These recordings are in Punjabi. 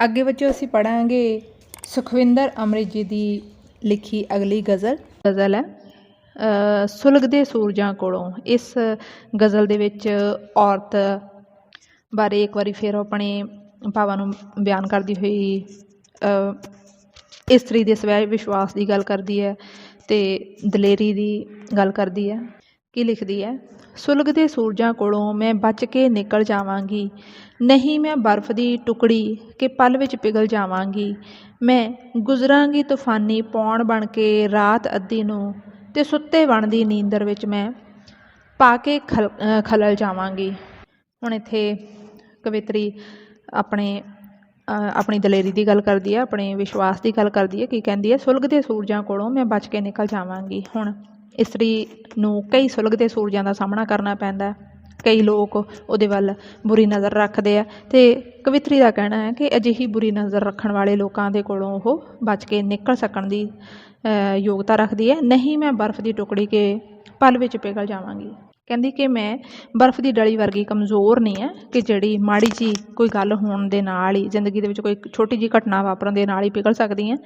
ਅੱਗੇ ਬੱਚਿਓ ਅਸੀਂ ਪੜਾਂਗੇ ਸੁਖਵਿੰਦਰ ਅੰਮ੍ਰਿਤ ਜੀ ਦੀ ਲਿਖੀ ਅਗਲੀ ਗਜ਼ਲ। ਗਜ਼ਲ ਹੈ ਸੁਲਗਦੇ ਸੂਰਜਾਂ ਕੋਲੋਂ। ਇਸ ਗਜ਼ਲ ਦੇ ਵਿੱਚ ਔਰਤ ਬਾਰੇ ਇੱਕ ਵਾਰੀ ਫਿਰ ਉਹ ਆਪਣੇ ਭਾਵਾਂ ਨੂੰ ਬਿਆਨ ਕਰਦੀ ਹੋਈ ਇਸਤਰੀ ਦੇ ਸਵੈ ਵਿਸ਼ਵਾਸ ਦੀ ਗੱਲ ਕਰਦੀ ਹੈ ਤੇ ਦਲੇਰੀ ਦੀ ਗੱਲ ਕਰਦੀ ਹੈ। ਕੀ ਲਿਖਦੀ ਹੈ? ਸੁਲਗਦੇ ਸੂਰਜਾਂ ਕੋਲੋਂ ਮੈਂ ਬਚ ਕੇ ਨਿਕਲ ਜਾਵਾਂਗੀ। ਨਹੀਂ ਮੈਂ ਬਰਫ਼ ਦੀ ਟੁਕੜੀ ਕਿ ਪਲ ਵਿੱਚ ਪਿਘਲ ਜਾਵਾਂਗੀ। ਮੈਂ ਗੁਜ਼ਰਾਂਗੀ ਤੂਫਾਨੀ ਪੌਣ ਬਣ ਕੇ ਰਾਤ ਅੱਧੀ ਨੂੰ ਤੇ ਸੁੱਤੇ ਬਣਦੀ ਨੀਂਦਰ ਵਿੱਚ ਮੈਂ ਪਾ ਕੇ ਖਲ ਅ, ਖਲਲ ਜਾਵਾਂਗੀ। ਹੁਣ ਇੱਥੇ ਕਵਿਤਰੀ ਆਪਣੇ ਆਪਣੀ ਦਲੇਰੀ ਦੀ ਗੱਲ ਕਰਦੀ ਹੈ ਆਪਣੇ ਵਿਸ਼ਵਾਸ ਦੀ ਗੱਲ ਕਰਦੀ ਹੈ ਕੀ ਕਹਿੰਦੀ ਹੈ ਸੁਲਗਦੇ ਸੂਰਜਾਂ ਕੋਲੋਂ ਮੈਂ ਬਚ ਕੇ ਨਿਕਲ ਜਾਵਾਂਗੀ। ਹੁਣ ਇਸਤਰੀ ਨੂੰ ਕਈ ਸੁਲਗਦੇ ਸੂਰਜਾਂ ਦਾ ਸਾਹਮਣਾ ਕਰਨਾ ਪੈਂਦਾ ਕਈ ਲੋਕ ਉਹਦੇ ਵੱਲ ਬੁਰੀ ਨਜ਼ਰ ਰੱਖਦੇ ਆ ਤੇ ਕਵਿਤਰੀ ਦਾ ਕਹਿਣਾ ਹੈ ਕਿ ਅਜਿਹੀ ਬੁਰੀ ਨਜ਼ਰ ਰੱਖਣ ਵਾਲੇ ਲੋਕਾਂ ਦੇ ਕੋਲੋਂ ਉਹ ਬਚ ਕੇ ਨਿਕਲ ਸਕਣ ਦੀ ਯੋਗਤਾ ਰੱਖਦੀ ਹੈ। ਨਹੀਂ, ਮੈਂ ਬਰਫ਼ ਦੀ ਟੁਕੜੀ ਕੇ ਪਲ ਵਿੱਚ ਪਿਘਲ ਜਾਵਾਂਗੀ। ਕਹਿੰਦੀ ਕਿ ਮੈਂ ਬਰਫ਼ ਦੀ ਡਲੀ ਵਰਗੀ ਕਮਜ਼ੋਰ ਨਹੀਂ ਹੈ ਕਿ ਜਿਹੜੀ ਮਾੜੀ ਜੀ ਕੋਈ ਗੱਲ ਹੋਣ ਦੇ ਨਾਲ ਹੀ, ਜ਼ਿੰਦਗੀ ਦੇ ਵਿੱਚ ਕੋਈ ਛੋਟੀ ਜੀ ਘਟਨਾ ਵਾਪਰਨ ਦੇ ਨਾਲ ਹੀ ਪਿਘਲ ਸਕਦੀ ਹਾਂ।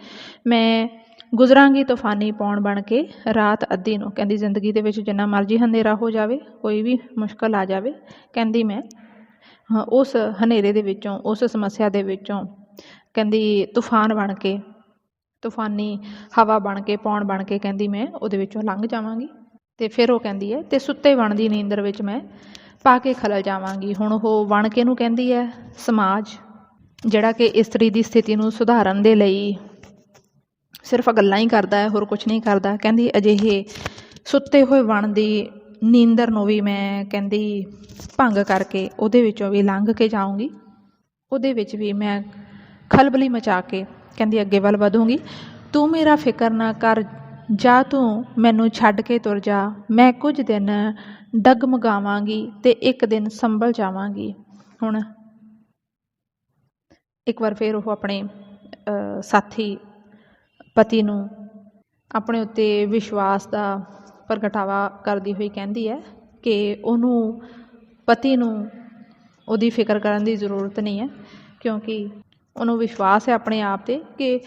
ਮੈਂ ਗੁਜ਼ਰਾਂਗੀ ਤੂਫਾਨੀ ਪੌਣ ਬਣ ਕੇ ਰਾਤ ਅੱਧੀ ਨੂੰ ਕਹਿੰਦੀ ਜ਼ਿੰਦਗੀ ਦੇ ਵਿੱਚ ਜਿੰਨਾ ਮਰਜ਼ੀ ਹਨੇਰਾ ਹੋ ਜਾਵੇ ਕੋਈ ਵੀ ਮੁਸ਼ਕਲ ਆ ਜਾਵੇ ਕਹਿੰਦੀ ਮੈਂ ਹਾਂ, ਉਸ ਹਨੇਰੇ ਦੇ ਵਿੱਚੋਂ ਉਸ ਸਮੱਸਿਆ ਦੇ ਵਿੱਚੋਂ ਕਹਿੰਦੀ ਤੂਫਾਨ ਬਣ ਕੇ ਤੂਫਾਨੀ ਹਵਾ ਬਣ ਕੇ ਪੌਣ ਬਣ ਕੇ ਕਹਿੰਦੀ ਮੈਂ ਉਹਦੇ ਵਿੱਚੋਂ ਲੰਘ ਜਾਵਾਂਗੀ। ਤੇ ਫਿਰ ਉਹ ਕਹਿੰਦੀ ਹੈ ਤੇ ਸੁੱਤੇ ਬਣਦੀ ਨੀਂਦਰ ਵਿੱਚ ਮੈਂ ਪਾ ਕੇ ਖਲਲ ਜਾਵਾਂਗੀ। ਹੁਣ ਉਹ ਵਣ ਕੇ ਨੂੰ ਕਹਿੰਦੀ ਹੈ? ਸਮਾਜ ਜਿਹੜਾ ਕਿ ਇਸਤਰੀ ਦੀ ਸਥਿਤੀ ਨੂੰ ਸੁਧਾਰਨ ਦੇ ਲਈ ਸਿਰਫ ਗੱਲਾਂ ਹੀ ਕਰਦਾ ਹੈ, ਹੋਰ ਕੁਝ ਨਹੀਂ ਕਰਦਾ। ਕਹਿੰਦੀ, ਅਜਿਹੇ ਸੁੱਤੇ ਹੋਏ ਵਣ ਦੀ ਨੀਂਦਰ ਨੂੰ ਵੀ ਮੈਂ ਕਹਿੰਦੀ ਭੰਗ ਕਰਕੇ ਉਹਦੇ ਵਿੱਚੋਂ ਵੀ ਲੰਘ ਕੇ ਜਾਊਂਗੀ। ਉਹਦੇ ਵਿੱਚ ਵੀ ਮੈਂ ਖਲਬਲੀ ਮਚਾ ਕੇ ਕਹਿੰਦੀ, ਅੱਗੇ ਵੱਲ ਵਧੂੰਗੀ। ਤੂੰ ਮੇਰਾ ਫਿਕਰ ਨਾ ਕਰ, ਜਾ ਤੂੰ ਮੈਨੂੰ ਛੱਡ ਕੇ ਤੁਰ ਜਾ। ਮੈਂ ਕੁਝ ਦਿਨ ਡਗਮਗਾਵਾਂਗੀ ਤੇ ਇੱਕ ਦਿਨ ਸੰਭਲ ਜਾਵਾਂਗੀ। ਹੁਣ ਇੱਕ ਵਾਰ ਫਿਰ ਉਹ ਆਪਣੇ ਸਾਥੀ ਪਤੀ ਨੂੰ ਆਪਣੇ ਉੱਤੇ ਵਿਸ਼ਵਾਸ ਦਾ ਪ੍ਰਗਟਾਵਾ ਕਰਦੀ ਹੋਈ ਕਹਿੰਦੀ ਹੈ ਕਿ ਉਹਨੂੰ, ਪਤੀ ਨੂੰ ਉਹਦੀ ਫਿਕਰ ਕਰਨ ਦੀ ਜ਼ਰੂਰਤ ਨਹੀਂ ਹੈ, ਕਿਉਂਕਿ ਉਹਨੂੰ ਵਿਸ਼ਵਾਸ ਹੈ ਆਪਣੇ ਆਪ ਤੇ ਕਿ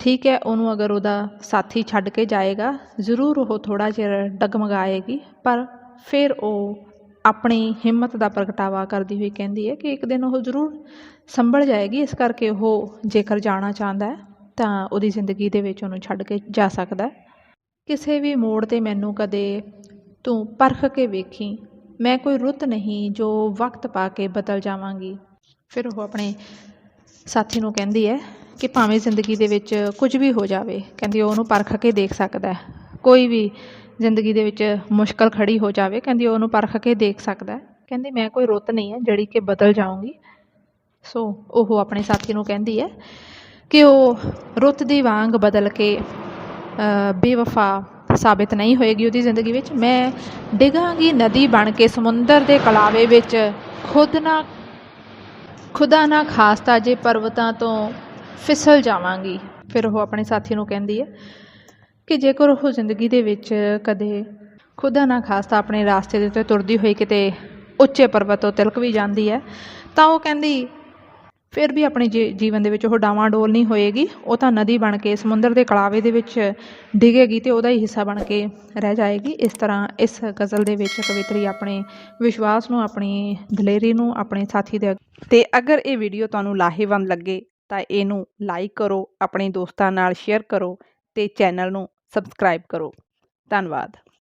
ਠੀਕ ਹੈ, ਉਹਨੂੰ ਅਗਰ ਉਹਦਾ ਸਾਥੀ ਛੱਡ ਕੇ ਜਾਏਗਾ, ਜ਼ਰੂਰ ਉਹ ਥੋੜਾ ਚਿਰ ਡਗਮਗਾਏਗੀ, ਪਰ ਫਿਰ ਉਹ ਆਪਣੀ ਹਿੰਮਤ ਦਾ ਪ੍ਰਗਟਾਵਾ ਕਰਦੀ ਹੋਈ ਕਹਿੰਦੀ ਹੈ ਕਿ ਇੱਕ ਦਿਨ ਉਹ ਜ਼ਰੂਰ ਸੰਭਲ ਜਾਏਗੀ, ਇਸ ਕਰਕੇ ਉਹ ਜੇਕਰ ਜਾਣਾ ਚਾਹੁੰਦਾ ਹੈ ਤਾਂ ਉਹਦੀ ਜ਼ਿੰਦਗੀ ਦੇ ਵਿੱਚ ਉਹਨੂੰ ਛੱਡ ਕੇ ਜਾ ਸਕਦਾ ਕਿਸੇ ਵੀ ਮੋੜ ਤੇ ਮੈਨੂੰ ਕਦੇ ਤੂੰ ਪਰਖ ਕੇ ਵੇਖੀ, ਮੈਂ ਕੋਈ ਰੁੱਤ ਨਹੀਂ ਜੋ ਵਕਤ ਪਾ ਕੇ ਬਦਲ ਜਾਵਾਂਗੀ। ਫਿਰ ਉਹ ਆਪਣੇ ਸਾਥੀ ਨੂੰ ਕਹਿੰਦੀ ਹੈ ਕਿ ਭਾਵੇਂ ਜ਼ਿੰਦਗੀ ਦੇ ਵਿੱਚ ਕੁਝ ਵੀ ਹੋ ਜਾਵੇ, ਕਹਿੰਦੀ ਉਹਨੂੰ ਪਰਖ ਕੇ ਦੇਖ ਸਕਦਾ ਕੋਈ ਵੀ ਜ਼ਿੰਦਗੀ ਦੇ ਵਿੱਚ ਮੁਸ਼ਕਲ ਖੜੀ ਹੋ ਜਾਵੇ, ਕਹਿੰਦੀ ਉਹਨੂੰ ਪਰਖ ਕੇ ਦੇਖ ਸਕਦਾ ਕਹਿੰਦੀ ਮੈਂ ਕੋਈ ਰੁੱਤ ਨਹੀਂ ਹੈ ਜਿਹੜੀ ਕਿ ਬਦਲ ਜਾਊਂਗੀ। ਸੋ ਉਹ ਆਪਣੇ ਸਾਥੀ ਨੂੰ ਕਹਿੰਦੀ ਹੈ ਕਿ ਉਹ ਰੁੱਤ ਦੀ ਵਾਂਗ ਬਦਲ ਕੇ ਬੇਵਫਾ ਸਾਬਿਤ ਨਹੀਂ ਹੋਏਗੀ ਉਹਦੀ ਜ਼ਿੰਦਗੀ ਵਿੱਚ। ਮੈਂ ਡਿਗਾਂਗੀ ਨਦੀ ਬਣ ਕੇ ਸਮੁੰਦਰ ਦੇ ਕਲਾਵੇ ਵਿੱਚ। ਖੁਦ ਨਾ, ਖੁਦਾ ਨਾ ਖਾਸਤਾ ਜੇ ਪਰਵਤਾਂ ਤੋਂ ਫਿਸਲ ਜਾਵਾਂਗੀ। ਫਿਰ ਉਹ ਆਪਣੇ ਸਾਥੀ ਨੂੰ ਕਹਿੰਦੀ ਹੈ ਕਿ ਜੇਕਰ ਉਹ ਜ਼ਿੰਦਗੀ ਦੇ ਵਿੱਚ ਕਦੇ ਖੁਦਾ ਨਾ ਖਾਸਤਾ ਆਪਣੇ ਰਾਸਤੇ ਦੇ ਉੱਤੇ ਤੁਰਦੀ ਹੋਈ ਕਿਤੇ ਉੱਚੇ ਪਰਬਤ ਤੋਂ ਤਿਲਕ ਵੀ ਜਾਂਦੀ ਹੈ, ਤਾਂ ਉਹ ਕਹਿੰਦੀ ਫਿਰ ਵੀ ਆਪਣੇ ਜੀ- ਜੀਵਨ ਦੇ ਵਿੱਚ ਉਹ ਡਾਵਾਂਡੋਲ ਨਹੀਂ ਹੋਏਗੀ, ਉਹ ਤਾਂ ਨਦੀ ਬਣ ਕੇ ਸਮੁੰਦਰ ਦੇ ਕਲਾਵੇ ਦੇ ਵਿੱਚ ਡਿੱਗੇਗੀ ਅਤੇ ਉਹਦਾ ਹੀ ਹਿੱਸਾ ਬਣ ਕੇ ਰਹਿ ਜਾਏਗੀ। ਇਸ ਤਰ੍ਹਾਂ ਇਸ ਗਜ਼ਲ ਦੇ ਵਿੱਚ ਕਵਿਤਰੀ ਆਪਣੇ ਵਿਸ਼ਵਾਸ ਨੂੰ, ਆਪਣੀ ਦਲੇਰੀ ਨੂੰ, ਆਪਣੇ ਸਾਥੀ ਦੇ ਅਤੇ ਅਗਰ ਇਹ ਵੀਡੀਓ ਤੁਹਾਨੂੰ ਲਾਹੇਵੰਦ ਲੱਗੇ, ਤਾਂ ਇਹਨੂੰ ਲਾਈਕ ਕਰੋ, ਆਪਣੇ ਦੋਸਤਾਂ ਨਾਲ ਸ਼ੇਅਰ ਕਰੋ ਅਤੇ ਚੈਨਲ ਨੂੰ ਸਬਸਕ੍ਰਾਈਬ ਕਰੋ। ਧੰਨਵਾਦ।